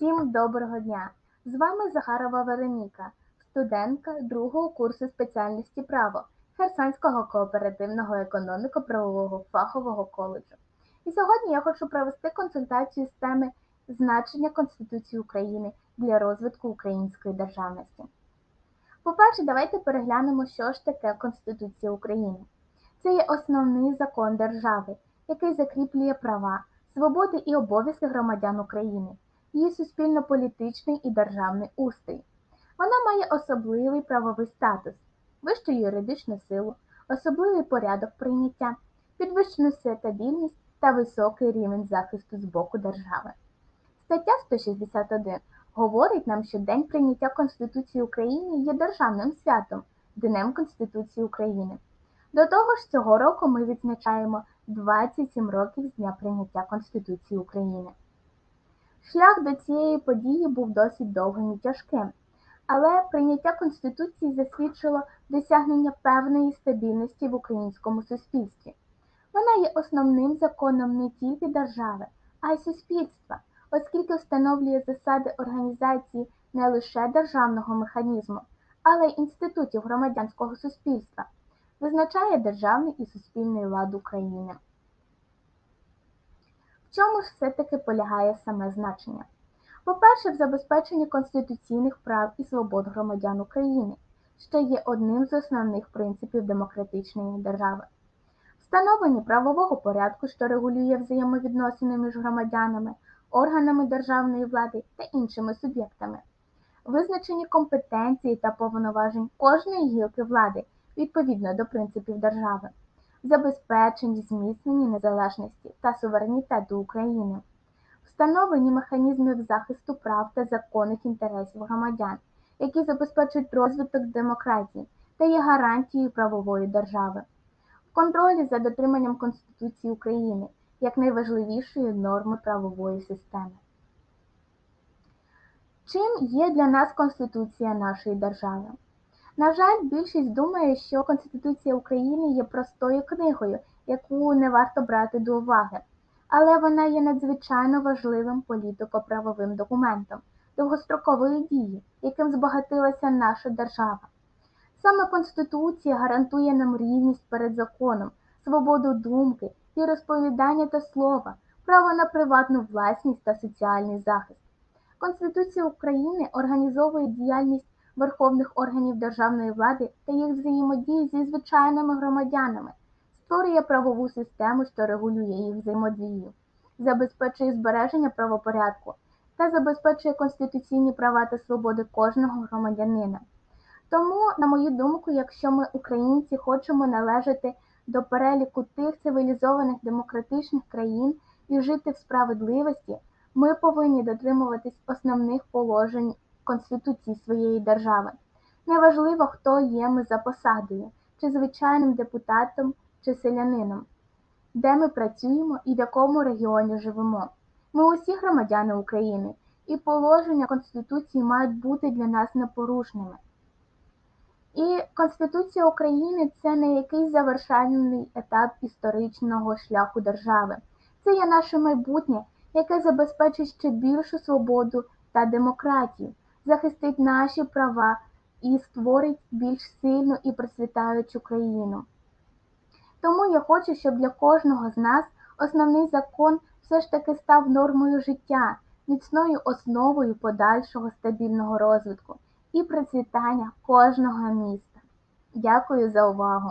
Всім доброго дня! З вами Захарова Вероніка, студентка другого курсу спеціальності право Херсонського кооперативного економіко-правового фахового коледжу. І сьогодні я хочу провести консультацію з теми значення Конституції України для розвитку української державності. По-перше, давайте переглянемо, що ж таке Конституція України. Це є основний закон держави, який закріплює права, свободи і обов'язки громадян України, її суспільно-політичний і державний устрій. Вона має особливий правовий статус, вищу юридичну силу, особливий порядок прийняття, підвищену стабільність та високий рівень захисту з боку держави. Стаття 161 говорить нам, що День прийняття Конституції України є державним святом, Днем Конституції України. До того ж, цього року ми відзначаємо 27 років з дня прийняття Конституції України. Шлях до цієї події був досить довгим і тяжким, але прийняття Конституції засвідчило досягнення певної стабільності в українському суспільстві. Вона є основним законом не тільки держави, а й суспільства, оскільки встановлює засади організації не лише державного механізму, але й інститутів громадянського суспільства, визначає державний і суспільний лад України. Чому ж все-таки полягає саме значення? По-перше, в забезпеченні конституційних прав і свобод громадян України, що є одним з основних принципів демократичної держави, встановлення правового порядку, що регулює взаємовідносини між громадянами, органами державної влади та іншими суб'єктами, визначені компетенції та повноважень кожної гілки влади відповідно до принципів держави забезпечені зміцнені незалежності та суверенітету України, встановлені механізми захисту прав та законних інтересів громадян, які забезпечують розвиток демократії та є гарантією правової держави, в контролі за дотриманням Конституції України як найважливішої норми правової системи. Чим є для нас Конституція нашої держави? На жаль, більшість думає, що Конституція України є простою книгою, яку не варто брати до уваги, але вона є надзвичайно важливим політико-правовим документом довгострокової дії, яким збагатилася наша держава. Саме Конституція гарантує нам рівність перед законом, свободу думки і розповідання та слова, право на приватну власність та соціальний захист. Конституція України організовує діяльність верховних органів державної влади та їх взаємодії зі звичайними громадянами, створює правову систему, що регулює їх взаємодію, забезпечує збереження правопорядку та забезпечує конституційні права та свободи кожного громадянина. Тому, на мою думку, якщо ми, українці, хочемо належати до переліку тих цивілізованих демократичних країн і жити в справедливості, ми повинні дотримуватись основних положень Конституції своєї держави. Неважливо, хто є ми за посадою, чи звичайним депутатом, чи селянином, де ми працюємо і в якому регіоні живемо. Ми усі громадяни України, і положення Конституції мають бути для нас непорушними. І Конституція України це не якийсь завершальний етап історичного шляху держави. Це є наше майбутнє, яке забезпечить ще більшу свободу та демократію захистить наші права і створить більш сильну і процвітаючу країну. Тому я хочу, щоб для кожного з нас основний закон все ж таки став нормою життя, міцною основою подальшого стабільного розвитку і процвітання кожного міста. Дякую за увагу!